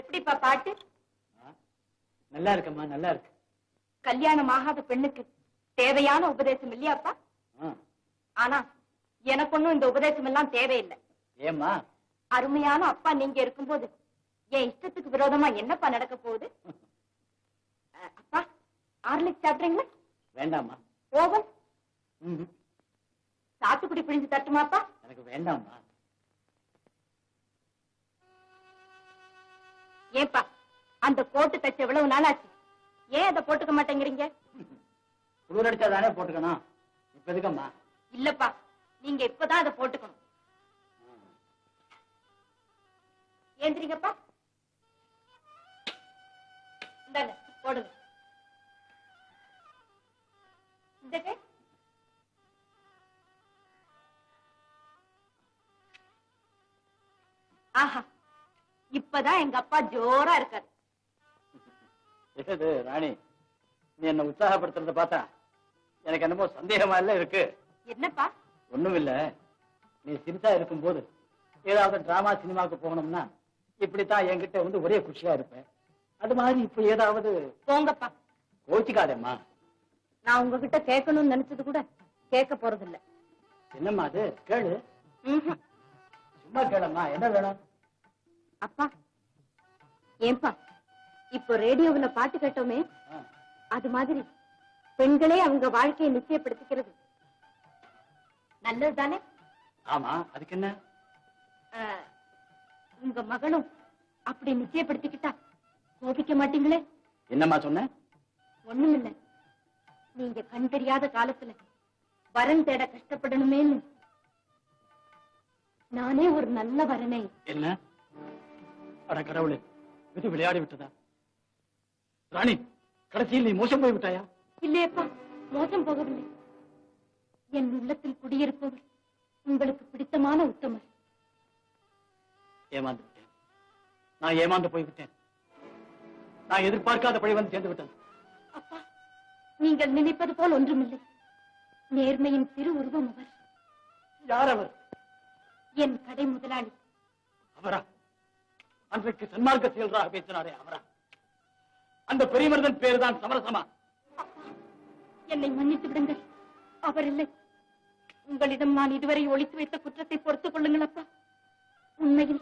எப்படிப்பா பாட்டு? நல்லா இருக்கம்மா நல்லா இருக்கு. கல்யாணம் ஆகாத பெண்ணுக்கு தேவையான உபதேசம் இல்லையாப்பா? ஆனா எனக்கு ஒண்ணும் இந்த உபதேசம் எல்லாம் தேவையில்லை. ஏம்மா? அருமையான அப்பா நீங்க இருக்கும்போது என் இஷ்டத்துக்கு விரோதமா என்னப்பா நடக்க போகுது? அப்பா ஆர்லிக் சாப்பிடுறீங்களா? வேண்டாம்மா. ஓவன். சாத்துக்குடி பிழிஞ்சு தட்டுமாப்பா? எனக்கு வேண்டாம்மா. ஏப்பா அந்த கோட்டு தச்சு எவ்வளவு நாளாச்சு. ஏன் அதை போட்டுக்க மாட்டேங்கிறீங்க? குளிர் அடிச்சா தானே போட்டுக்கணும். இப்ப எதுக்கம்மா? இல்லப்பா நீங்க இப்பதான் அதை போட்டுக்கணும். ஏந்திரிங்கப்பா. இந்தாங்க போடுங்க. இந்த கை. ஆஹா இப்பதான் எங்க அப்பா ஜோரா இருக்காரு. ராணி? நீ என்ன உற்சாகப்படுத்துறத பார்த்தா எனக்கு என்னமோ சந்தேகமா இல்ல இருக்கு. என்னப்பா? ஒண்ணும் இல்ல நீ சிறுசா இருக்கும்போது ஏதாவது டிராமா சினிமாவுக்கு போகணும்னா இப்படித்தான் என்கிட்ட வந்து ஒரே குஷியா இருப்பேன் அது மாதிரி இப்ப ஏதாவது போங்கப்பா. கோச்சிக்காதேம்மா. நான் உங்ககிட்ட கேட்கணும்னு நினைச்சது கூட கேட்க போறது இல்ல என்னம்மா அது? கேளு. சும்மா கேளம்மா. என்ன வேணும்? அப்பா ஏன்பா இப்போ ரேடியோவுல பாட்டு கேட்டோமே? அது மாதிரி பெண்களே அவங்க வாழ்க்கையை நிச்சயப்படுத்திக்கிறது. நல்லது தானே ஆமா அதுக்கு என்ன? உங்க மகளும் அப்படி நிச்சயப்படுத்திக்கிட்டா கோபிக்க மாட்டீங்களே? என்னம்மா சொன்ன? ஒண்ணுமில்ல. நீங்க கண் தெரியாத காலத்துல வரன் தேட கஷ்டப்படணுமேன்னு. நானே ஒரு நல்ல வரனை. என்ன? அட கடவுளே இது விளையாடி விட்டதா? ராணி கடைசியில் நீ மோசம் போய் விட்டாயா? இல்லையப்பா மோசம் போகவில்லை. என் உள்ளத்தில் குடியிருப்பவர் உங்களுக்கு பிடித்தமான உத்தமர். ஏமாந்து விட்டேன் நான் ஏமாந்து போய்விட்டேன். நான் எதிர்பார்க்காத பழி வந்து சேர்ந்து விட்டேன் அப்பா நீங்கள் நினைப்பது போல் ஒன்றுமில்லை. நேர்மையின் திரு உருவம் அவர். யார் அவர்? என் கடை முதலாளி. அவரா? அன்றைக்கு சன்மார்க்க செயல்றாக பேசினாரே அவரா. அந்த பெரிய மனிதன் பேருதான் சமரசமா? என்னை மன்னித்து விடுங்கள். அவர் இல்லை. உங்களிடம் நான் இதுவரை ஒளித்து வைத்த குற்றத்தை பொறுத்துக் கொள்ளுங்கள் அப்பா. உண்மையில்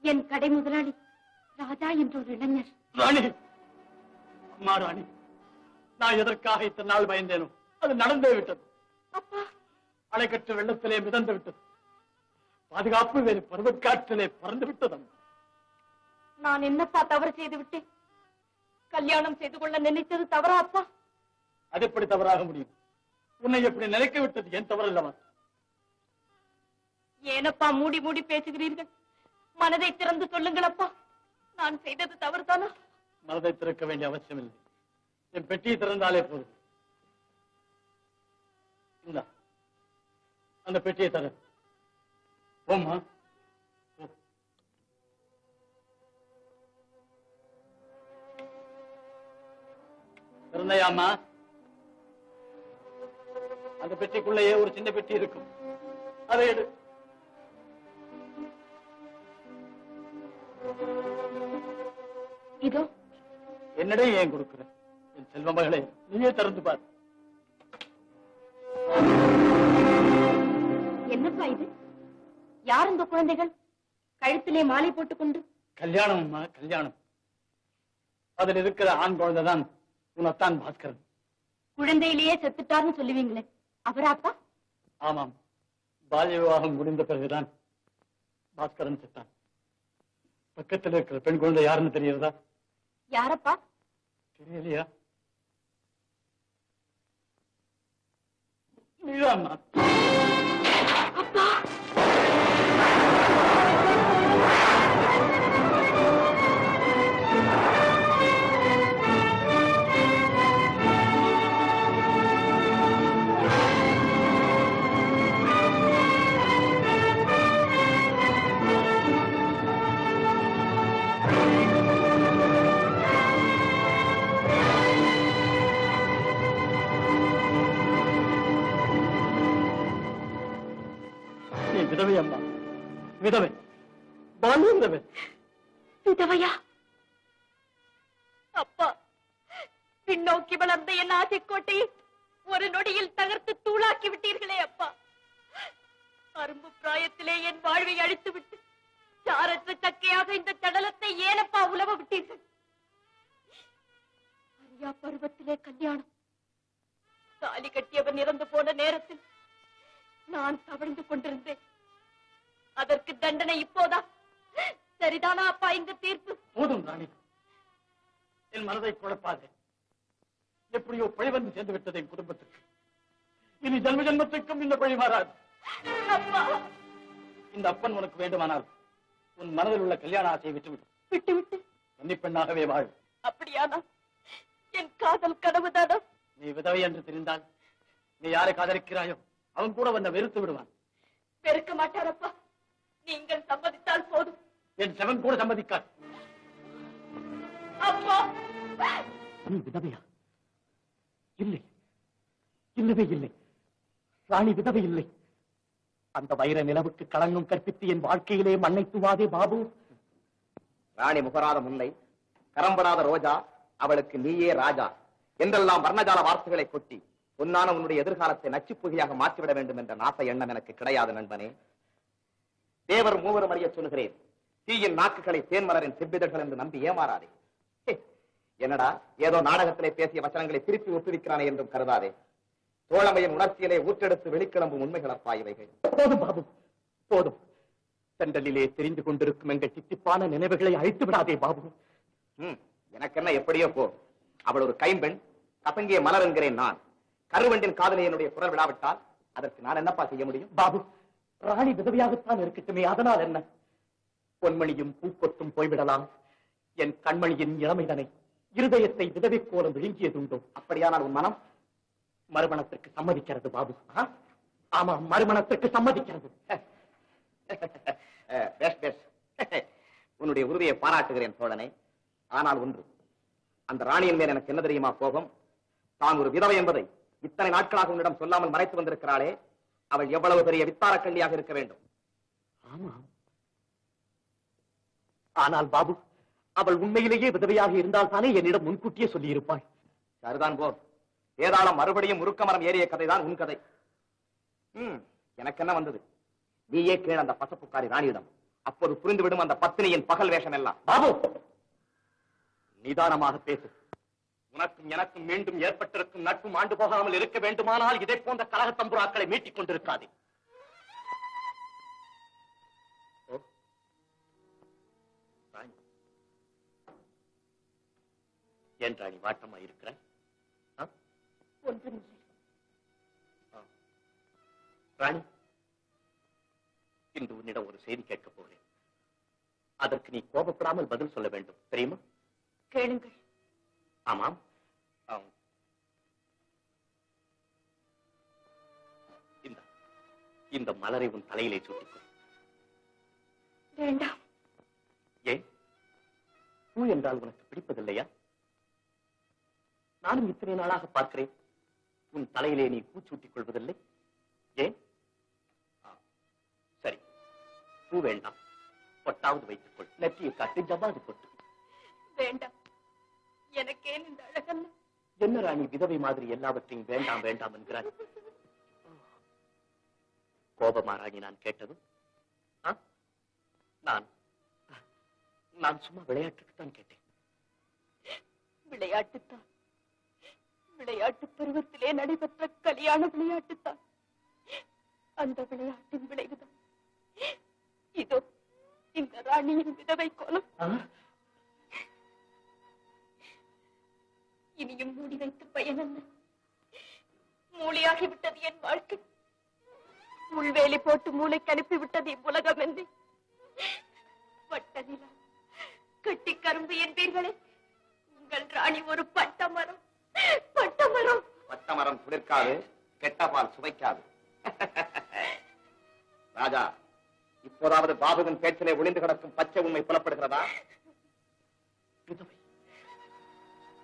என் கடை முதலாளி ராஜா என்ற ஒரு இளைஞர். ராணி அம்மா ராணி நான் எதற்காக இத்தனை நாள் பயந்தேனோ அது நடந்தே விட்டது. அப்பா. அணைக்கட்டு வெள்ளத்திலே மிதந்து விட்டது. பாதுகாப்பு வேறு பருவக்காற்றிலே பறந்து விட்டது. அம்மா. நான் என்னப்பா தவறு செய்து விட்டேன்? கல்யாணம் செய்து கொள்ள நினைத்தது தவறா அப்பா அது எப்படி தவறாக முடியும்? உன்னை எப்படி நினைக்க விட்டது என் தவறு அல்லவா ஏனப்பா மூடி மூடி பேசுகிறீர்கள்? மனதை திறந்து சொல்லுங்கள் அப்பா நான் செய்தது தவறுதானா? மனதை திறக்க வேண்டிய அவசியம் இல்லை என் பெட்டியை திறந்தாலே போதும். அந்த பெட்டியை தர. போம்மா. திறந்தையாம்மா அந்த பெட்டிக்குள்ளேயே ஒரு சின்ன பெட்டி இருக்கும். அதை எடு. இதோ. என்னடே ஏன் கொடுக்கிற? என் செல்வ மகளே நீயே திறந்து பார். என்னப்பா இது? யார் இந்த குழந்தைகள்? கழுத்திலே மாலை போட்டுக்கொண்டு கல்யாணம் அம்மா கல்யாணம். அதில் இருக்கிற ஆண் குழந்தைதான் உன் அத்தான் பாஸ்கரன். குழந்தையிலேயே செத்துட்டார்னு சொல்லுவீங்களே அவராப்பா ஆமாம். பால்ய விவாகம் முடிந்த பிறகுதான் பாஸ்கரன் செத்தான். பக்கத்தில் இருக்கிற பெண் குழந்தை யாருன்னு தெரியறதா யாரப்பா? தெரியலையா? நீதாம்மா விதவை. அம்மா விதவை விதவை விதவையா? அப்பா பின்னோக்கி வளர்ந்த என் ஆசைக்கோட்டையை ஒரு நொடியில் தகர்த்து தூளாக்கி விட்டீர்களே அப்பா. அரும்பு பிராயத்திலே என் வாழ்வை அழித்து விட்டு சாரற்ற சக்கையாக இந்த சடலத்தை ஏனப்பா உலவ விட்டீர்கள்? அரியா பருவத்திலே கல்யாணம். தாலி கட்டியவன் இறந்து போன நேரத்தில் நான் தவழ்ந்து கொண்டிருந்தேன். அதற்கு தண்டனை இப்போதா? சரிதானா அப்பா இந்த தீர்ப்பு? போதும் ராணி. என் மனதை குழப்பாதே. எப்படியோ பழி வந்து சேர்ந்து விட்டது என் குடும்பத்துக்கு. இனி ஜன்ம ஜன்மத்துக்கும் இந்த பழி மாறாது. இந்த அப்பன் உனக்கு வேண்டுமானால் உன் மனதில் உள்ள கல்யாண ஆசையை விட்டுவிடு. விட்டு விட்டு. கன்னிப்பெண்ணாகவே வாழ். அப்படியானா? என் காதல் கனவுதானா? நீ விதவை என்று தெரிந்தால் நீ யாரை காதலிக்கிறாயோ அவன் கூட உன்னை வெறுத்து விடுவான். வெறுக்க மாட்டாரப்பா. நீங்கள் சம்மதித்தால் போதும். என் செவன் கூட சம்மதிக்காது. அப்பா? நீ விதவையா? இல்லை. இல்லவே இல்லை. ராணி விதவை இல்லை. அந்த வைர நிலவுக்கு களங்கம் கற்பித்து என் வாழ்க்கையிலே மண்ணை துவாதே பாபு. ராணி முகராத முல்லை கரம்படாத ரோஜா அவளுக்கு நீயே ராஜா. என்றெல்லாம் வர்ணஜால வார்த்தைகளை கொட்டி பொன்னான உன்னுடைய எதிர்காலத்தை நச்சுப் புகையாக மாற்றிவிட வேண்டும் என்ற நாச எண்ணம் எனக்கு கிடையாது நண்பனே. தேவர் மூவரும் அறிய சொல்லுகிறேன். தீயின் நாக்குகளை தேன்மலரின் செவ்விதழ்கள் என்று நம்பி ஏமாறாதே. என்னடா ஏதோ நாடகத்திலே பேசிய வசனங்களை திருப்பி ஒப்புவிக்கிறானே என்றும் கருதாதே. தோழமையின் உணர்ச்சியிலே ஊற்றெடுத்து வெளிக்கிளம்பும் உண்மைகளப்பா இவைகள். போதும் பாபு போதும். சென்றலிலே தெரிந்து கொண்டிருக்கும் எங்கள் தித்திப்பான நினைவுகளை அழித்து விடாதே பாபு. ம், எனக்கென்ன எப்படியோ போ. அவள் ஒரு கைம்பெண் கசங்கிய மலர் என்கிறேன் நான். கருவண்டின் காதலை என்னுடைய குரல் விடாவிட்டால் அதற்கு நான் என்னப்பா செய்ய முடியும்? பாபு ராணி விதவையாகத்தான் இருக்கட்டுமே அதனால் என்ன? பொன்மணியும் பூக்கொத்தும் போய்விடலாம். என் கண்மணியின் இளமைதனை இருதயத்தை விதவை கோலம் விழுங்கியதுண்டோ? அப்படியானால் உன் மனம் மறுமணத்திற்கு சம்மதிக்கிறது பாபு. ஆமா மறுமணத்திற்கு சம்மதிக்கிறது. பேஷ் பேஷ் உன்னுடைய உறுதியை பாராட்டுகிறேன் சோழனை. ஆனால் ஒன்று அந்த ராணியின் மேல் எனக்கு என்ன தெரியுமா கோபம்? தான் ஒரு விதவை என்பதை இத்தனை நாட்களாக உன்னிடம் சொல்லாமல் மறைத்து வந்திருக்கிறாளே. அவள் எவ்வளவு பெரிய வித்தாரக்கள்ளியாக இருக்க வேண்டும்? ஆமா. ஆனால் பாபு அவள் உண்மையிலேயே விதவையாக இருந்தால் தானே என்னிடம் முன்கூட்டியே சொல்லியிருப்பாள் சரிதான் போ. ஏதாளம் மறுபடியும் முறுக்க மரம் ஏறிய கதைதான் உன் கதை. ம் எனக்கு என்ன வந்தது? நீயே கேள் அந்த பசப்புக்காரி ராணியிடம். அப்போது புரிந்துவிடும் அந்த பத்தினியின் பகல் வேஷம் எல்லாம் பாபு! நிதானமாக பேசு. உனக்கும் எனக்கும் மீண்டும் ஏற்பட்டிருக்கும் நட்பும் ஆண்டு போகாமல் இருக்க வேண்டுமானால் இதை போன்ற கலக தம்புராக்களை மீட்டிக் கொண்டிருக்காதே. ஏன் ராணி வாட்டமா ஆ. ராணி இன்று உன்னிடம் ஒரு செய்தி கேட்கப் போகிறேன். அதற்கு நீ கோபப்படாமல் பதில் சொல்ல வேண்டும் தெரியுமா? கேளுங்கள். ஆமாம். ஆம். இந்த இந்த மலரை உன் தலையிலே சூட்டிக்கொள். வேண்டாம். ஏன்? பூ என்றால் உனக்கு பிடிப்பதில்லையா? நானும் இத்தனை நாளாக பார்க்கிறேன். உன் தலையிலே நீ பூ சூட்டிக் கொள்வதில்லை ஏன் சரி. பூ வேண்டாம். பொட்டாவது வைத்துக் கொள் நெற்றியை காட்டி ஜபாது பொட்டு. வேண்டாம். எனக்கேன் இந்த அழகல்ல என்ன ராணி விதவை மாதிரி எல்லாவற்றையும் வேண்டாம் வேண்டாம் என்கிறாய்? கோபமா ராணி நான் கேட்டது? நான் நான் சும்மா விளையாட்டுக்குத்தான் கேட்டேன். விளையாட்டுத்தான். விளையாட்டு பருவத்திலே நடைபெற்ற கல்யாண விளையாட்டுத்தான். அந்த விளையாட்டின் விளைவுதான். இதோ இந்த ராணியின் விதவை கோலம். இனியும் மூடி வைத்து பயனல்ல மூலியாகிவிட்டது என் வாழ்க்கை. முள்வேலி போட்டு மூளைக்கு அனுப்பிவிட்டது இவ்வுலகம் என்று. கட்டி கரும்பு என்பீர்களே உங்கள் ராணி ஒரு பட்ட மரம். பட்ட மரம். பட்டமரம் குளிர்க்காது கெட்ட பால் சுவைக்காது. ராஜா இப்போதாவது பாபுவின் பேச்சிலே ஒளிந்து கிடக்கும் பச்சை உண்மை புலப்படுகிறதா?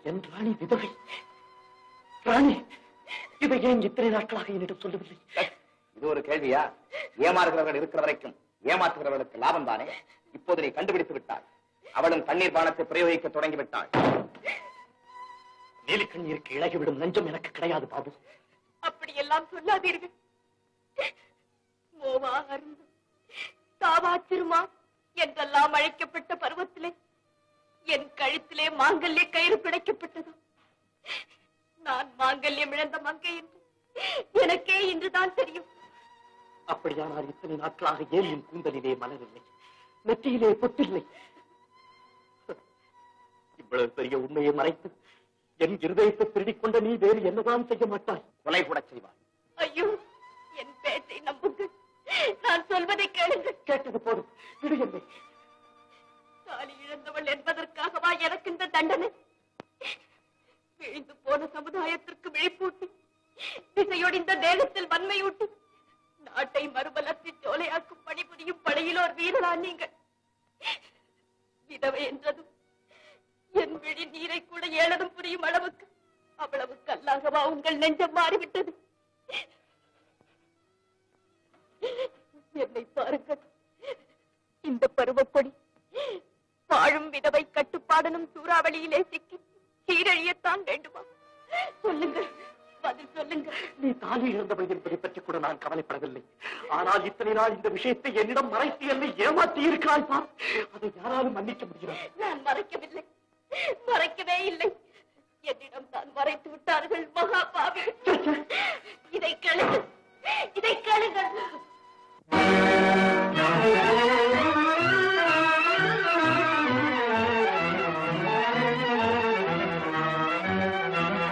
என் ராணி விதவை. ராணி இதை ஏன் இத்தனை நாட்களாக என்னிடம் சொல்லவில்லை? இது ஒரு கேள்வியா? ஏமாறுகிறவர்கள் இருக்கிற வரைக்கும் ஏமாற்றுகிறவர்களுக்கு லாபம் தானே இப்போது நீ கண்டுபிடித்து விட்டாய். அவளும் தண்ணீர் பானத்தை பிரயோகிக்க தொடங்கி விட்டாள் நீலி கண்ணீருக்கு இழகிவிடும் நெஞ்சம் எனக்கு கிடையாது பாபு. அப்படியெல்லாம் சொல்லாதீர்கள். மோவா அருந்து தாவா திருமா என்றெல்லாம் அழைக்கப்பட்ட பருவத்திலே என் கழுத்திலே மாங்கல்ய கயிறு பிடைக்கப்பட்டதோ நான் மாங்கல்யம் இழந்த மங்கை என்று எனக்கே இன்றுதான் தெரியும். அப்படியானால் இத்தனை நாட்களாக ஏன் என் கூந்தலிலே மலரில்லை? நெற்றியிலே பொட்டில்லை? இவ்வளவு பெரிய உண்மையை மறைத்து என் இருதயத்தை திருடிக் கொண்ட நீ வேறு என்னதான் செய்ய மாட்டாய்? கொலை கூட செய்வார் ஐயோ என் பேச்சை நம்புங்கள். நான் சொல்வதை கேளுங்கள். கேட்டது போதும். விடு என்னை. தாலி இழந்தவள் என்பதற்காகவா எனக்கு இந்த தண்டனை? விழுந்து போன சமுதாயத்திற்கு விழிப்பூட்டி திசையொடிந்த தேகத்தில் வன்மையூட்டி நாட்டை மறுபலத்தை சோலையாக்கும் பணிபுரியும் படையிலோர் வீரரா நீங்கள்? விதவை என்றதும் என் விழி நீரை கூட ஏளனம் புரியும் அளவுக்கு அவ்வளவு கல்லாகவா உங்கள் நெஞ்சம் மாறிவிட்டது? என்னை பாருங்கள் இந்த பருவப்பொடி வாழும் விதவை கட்டுப்பாடனும் சூறாவளியிலே சிக்கி சீரழியத்தான் வேண்டுமா? சொல்லுங்கள் சொல்லுங்கள். நீ தாலி இழந்த பற்றி கூட நான் கவலைப்படவில்லை. ஆனால் இத்தனை நாள் இந்த விஷயத்தை என்னிடம் மறைத்து என்னை ஏமாற்றி இருக்கிறாய் பார் அதை யாராலும் மன்னிக்க முடியாது நான் மறைக்கவில்லை. மறைக்கவே இல்லை. என்னிடம் தான் மறைத்து விட்டார்கள் மகாபாவி இதை கேளுங்கள். இதை கேளுங்கள்.